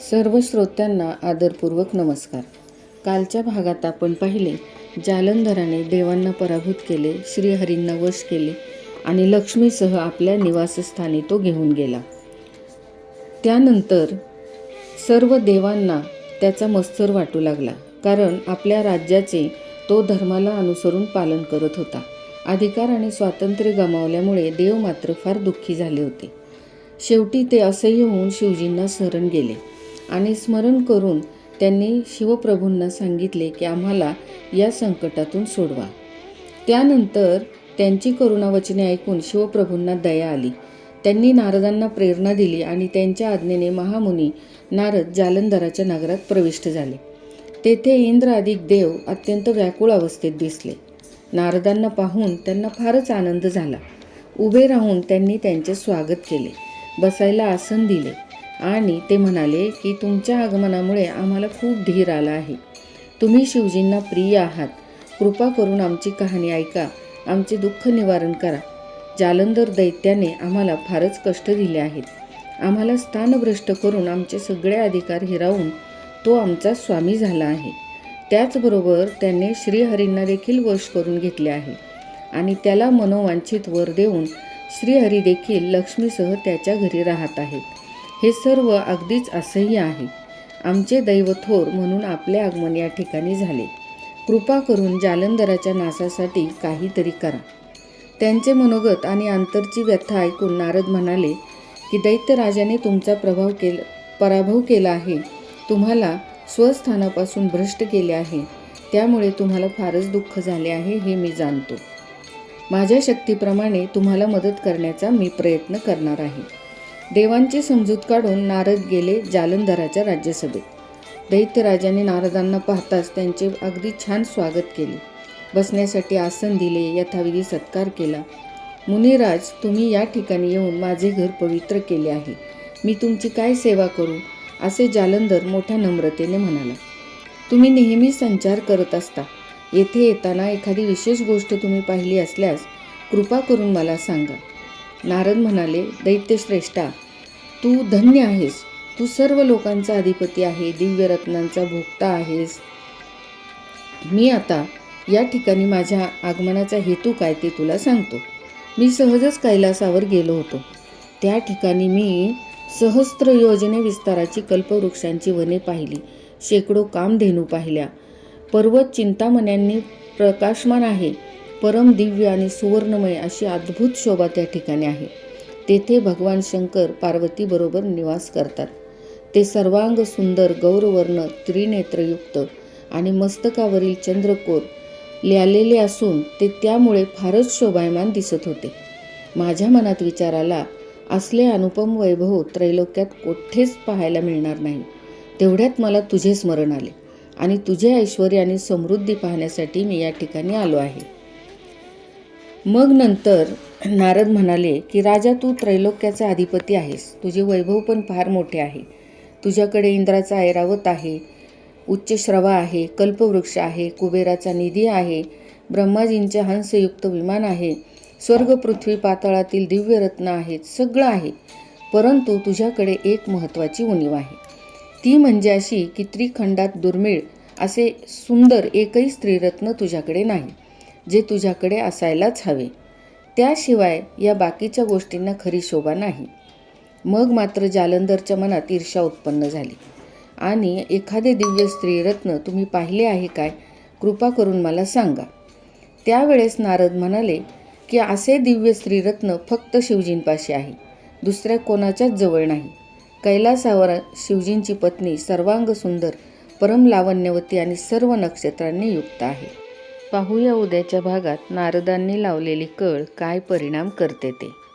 सर्व श्रोत्यांना आदरपूर्वक नमस्कार. कालच्या भागात आपण पाहिले जालंधराने देवांना पराभूत केले श्रीहरींना वश केले आणि लक्ष्मीसह आपल्या निवासस्थानी तो घेऊन गेला. त्यानंतर सर्व देवांना त्याचा मत्सर वाटू लागला कारण आपल्या राज्याचे तो धर्माला अनुसरून पालन करत होता. अधिकार आणि स्वातंत्र्य गमावल्यामुळे देव मात्र फार दुःखी झाले होते. शेवटी ते असह्य होऊन शिवजींना शरण गेले आणि स्मरण करून त्यांनी शिवप्रभूंना सांगितले की आम्हाला या संकटातून सोडवा. त्यानंतर त्यांची करुणावचने ऐकून शिवप्रभूंना दया आली. त्यांनी नारदांना प्रेरणा दिली आणि त्यांच्या आज्ञेने महामुनी नारद जालंधराच्या नगरात प्रविष्ट झाले. तेथे इंद्र अधिक देव अत्यंत व्याकुळ अवस्थेत दिसले. नारदांना पाहून त्यांना फारच आनंद झाला. उभे राहून त्यांनी त्यांचे स्वागत केले. बसायला आसन दिले. आणि ते म्हणाले की तुमच्या आगमनामुळे आम्हाला खूप धीर आला आहे. तुम्ही शिवजींना प्रिय आहात. कृपा करून आमची कहाणी ऐका. आमचे दुःख निवारण करा. जालंधर दैत्याने आम्हाला फारच कष्ट दिले आहेत. आम्हाला स्थानभ्रष्ट करून आमचे सगळे अधिकार हिरावून तो आमचा स्वामी झाला आहे. त्याचबरोबर त्याने श्रीहरींना देखील वश करून घेतले आहे. आणि त्याला मनोवांछित वर देऊन श्रीहरी देखील लक्ष्मीसह त्याच्या घरी राहत आहेत. हे सर्व अगदीच असह्य आहे. आमचे दैव थोर म्हणून आपले आगमन या ठिकाणी झाले. कृपा करून जालंधराच्या नासासाठी काहीतरी करा. त्यांचे मनोगत आणि अंतरची व्यथा ऐकून नारद म्हणाले की दैत्यराजाने तुमचा प्रभाव केला पराभव केला आहे. तुम्हाला स्वस्थानापासून भ्रष्ट केले आहे. त्यामुळे तुम्हाला फारच दुःख झाले आहे हे मी जाणतो. माझ्या शक्तीप्रमाणे तुम्हाला मदत करण्याचा मी प्रयत्न करणार आहे. देवांची समजूत काढून नारद गेले जालंधराच्या राज्यसभेत. दैत्यराजाने नारदांना पाहताच त्यांचे अगदी छान स्वागत केले. बसण्यासाठी आसन दिले यथाविधी सत्कार केला. मुनिराज तुम्ही या ठिकाणी येऊन माझे घर पवित्र केले आहे. मी तुमची काय सेवा करू? असे जालंधर मोठ्या नम्रतेने म्हणाला. तुम्ही नेहमी संचार करत असता. येथे येताना एखादी विशेष गोष्ट तुम्ही पाहिली असल्यास कृपा करून मला सांगा. नारद म्हणाले दैत्यश्रेष्ठा तू धन्य आहेस. तू सर्व लोकांचा अधिपती आहे दिव्यरत्नांचा भोगता आहेस. मी आता या ठिकाणी माझ्या आगमनाचा हेतू काय ते तुला सांगतो. मी सहजच कैलासावर गेलो होतो. त्या ठिकाणी मी सहस्त्र योजने विस्ताराची कल्पवृक्षांची वने पाहिली शेकडो कामधेनू पाहिल्या. पर्वत चिंतामण्यांनी प्रकाशमान आहे. परम दिव्य आणि सुवर्णमय अशी अद्भुत शोभा त्या ठिकाणी आहे. तेथे भगवान शंकर पार्वतीबरोबर निवास करतात. ते सर्वांग सुंदर गौरवर्ण त्रिनेत्रयुक्त आणि मस्तकावरील चंद्रकोर ल्यालेले असून ते त्यामुळे फारच शोभायमान दिसत होते. माझ्या मनात विचार आला असले अनुपम वैभव त्रैलोक्यात कोठेच पाहायला मिळणार नाही. तेवढ्यात मला तुझे स्मरण आले आणि तुझे ऐश्वर आणि समृद्धी पाहण्यासाठी मी या ठिकाणी आलो आहे. मग नंतर नारद म्हणाले की राजा तू त्रैलोक्याचा अधिपती आहेस. तुझे वैभव पण फार मोठे आहे. तुझ्याकडे इंद्राचा ऐरावत आहे उच्च श्रवा आहे कल्पवृक्ष आहे कुबेराचा निधी आहे ब्रह्माजींचे हंसयुक्त विमान आहे स्वर्ग पृथ्वी पाताळातील दिव्यरत्न आहेत सगळं आहे. परंतु तुझ्याकडे एक महत्त्वाची उणीव आहे. ती म्हणजे अशी की त्रिखंडात दुर्मिळ असे सुंदर एकही स्त्रीरत्न तुझ्याकडे नाही. जे तुझ्याकडे असायलाच हवे. त्याशिवाय या बाकीच्या गोष्टींना खरी शोभा नाही. मग मात्र जालंधरच्या मनात ईर्षा उत्पन्न झाली. आणि एखादे दिव्य स्त्रीरत्न तुम्ही पाहिले आहे काय? कृपा करून मला सांगा. त्यावेळेस नारद म्हणाले की असे दिव्य स्त्रीरत्न फक्त शिवजींपाशी आहे. दुसऱ्या कोणाच्याच जवळ नाही. कैलासावर शिवजींची पत्नी सर्वांग सुंदर परम लावण्यवती आणि सर्व नक्षत्रांनी युक्त आहे. पाहूया उद्याच्या भागात नारदांनी लावलेली कळ काय परिणाम करते ते.